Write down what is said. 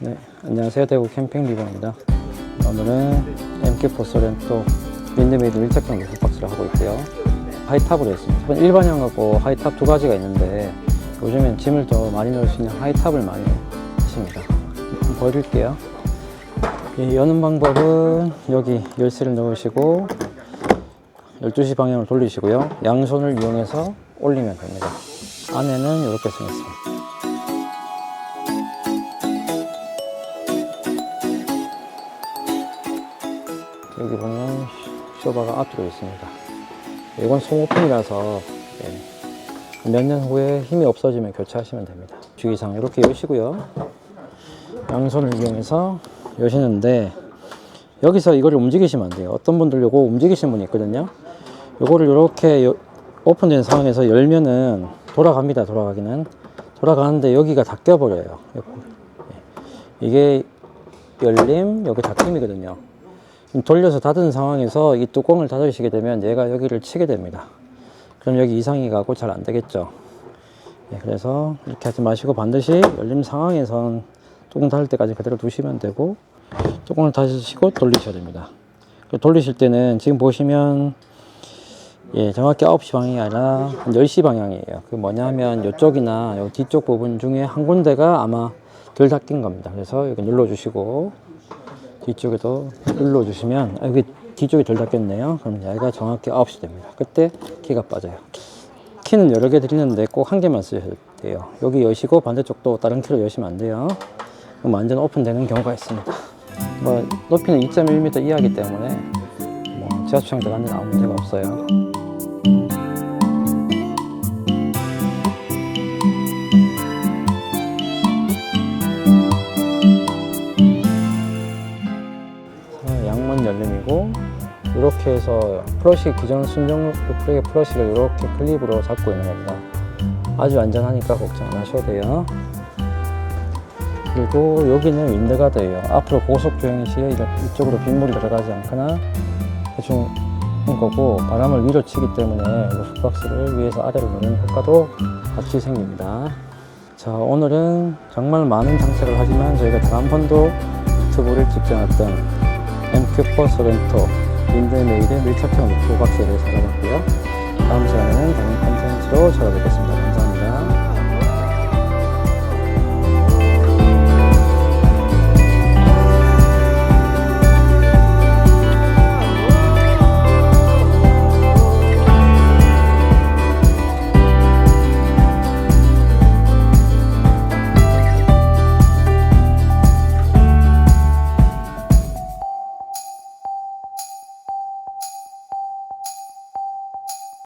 네, 안녕하세요. 대구 캠핑 리버입니다. 오늘은 MQ4 소렌토 윈드메이드 밀착형 루프박스를 하고 있고요. 하이탑으로 했습니다. 일반형하고 하이탑 두 가지가 있는데 요즘엔 짐을 더 많이 넣을 수 있는 하이탑을 많이 하십니다. 한번 보여드릴게요. 이 여는 방법은 여기 열쇠를 넣으시고 12시 방향을 돌리시고요. 양손을 이용해서 올리면 됩니다. 안에는 이렇게 생겼습니다. 여기 보면 쇼바가 앞뒤로 있습니다. 이건 소모품이라서 몇 년 후에 힘이 없어지면 교체하시면 됩니다. 주의사항 이렇게 여시고요. 양손을 이용해서 여시는데 여기서 이거를 움직이시면 안 돼요. 어떤 분들 요거 움직이시는 분이 있거든요. 요거를 이렇게 요- 오픈된 상황에서 열면은 돌아갑니다. 돌아가기는 돌아가는데 여기가 다 껴버려요. 이게 열림, 여기 닫힘이거든요. 돌려서 닫은 상황에서 이 뚜껑을 닫으시게 되면 얘가 여기를 치게 됩니다. 그럼 여기 이상이 가고 잘 안 되겠죠. 예, 그래서 이렇게 하지 마시고 반드시 열림 상황에선 뚜껑 닫을 때까지 그대로 두시면 되고 뚜껑을 닫으시고 돌리셔야 됩니다. 그 돌리실 때는 지금 보시면 예, 정확히 9시 방향이 아니라 한 10시 방향이에요. 그 뭐냐면 이쪽이나 요 뒤쪽 부분 중에 한 군데가 아마 덜 닫힌 겁니다. 그래서 여기 눌러주시고 뒤쪽에도 눌러주시면 아, 여기 뒤쪽이 덜 닫혔네요. 그럼 얘가 정확히 9시 됩니다. 그때 키가 빠져요. 키는 여러 개 드리는데 꼭 한 개만 쓰셔야 돼요. 여기 여시고 반대쪽도 다른 키로 여시면 안 돼요. 그럼 완전 오픈되는 경우가 있습니다. 뭐 높이는 2.1m 이하기 때문에 뭐 지하수청 들어가는 데는 아무 문제가 없어요. 양문 열림이고 이렇게 해서 플러시 기존 순정 루프렉의 플러시를 이렇게 클립으로 잡고 있는 겁니다. 아주 안전하니까 걱정 안 하셔도 돼요. 그리고 여기는 윈드가드예요. 앞으로 고속 주행 시에 이쪽으로 빗물이 들어가지 않거나 대충 한 거고 바람을 위로 치기 때문에 루프박스를 위에서 아래로 누는 효과도 같이 생깁니다. 자 오늘은 정말 많은 장착을 하지만 저희가 단 한 번도 유튜브를 찍지 않았던 MQ4 소렌토 윈드메이드 밀착형 대해서 알아봤고요. 다음 시간에는 다른 찾아뵙겠습니다.